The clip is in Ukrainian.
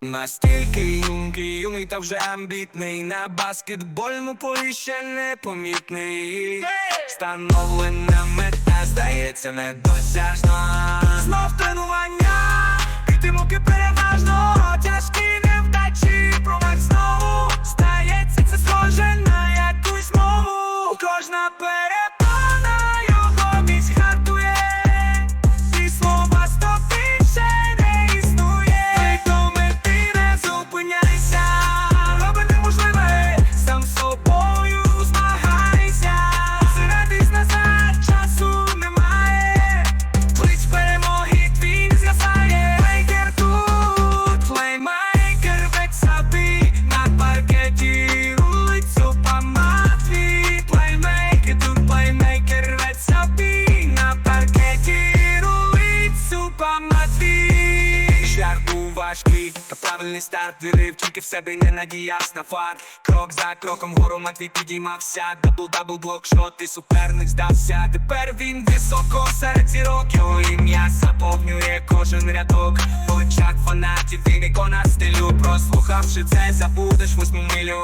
Настільки юнкий, юний та вже амбітний, на баскетбольному полі ще непомітний, встановлена мета здається недосяжна. Важкий, та правильний старт вірив Тільки в себе не надіявся на фар. Крок за кроком гору Матвій підіймався. Дабл дабл блок, що ти суперник здався. Тепер він високо серед зірок. Його ім'я заповнює кожен рядок. Очах фанатів він ікона стилю. Прослухавши це, забудеш восьму милю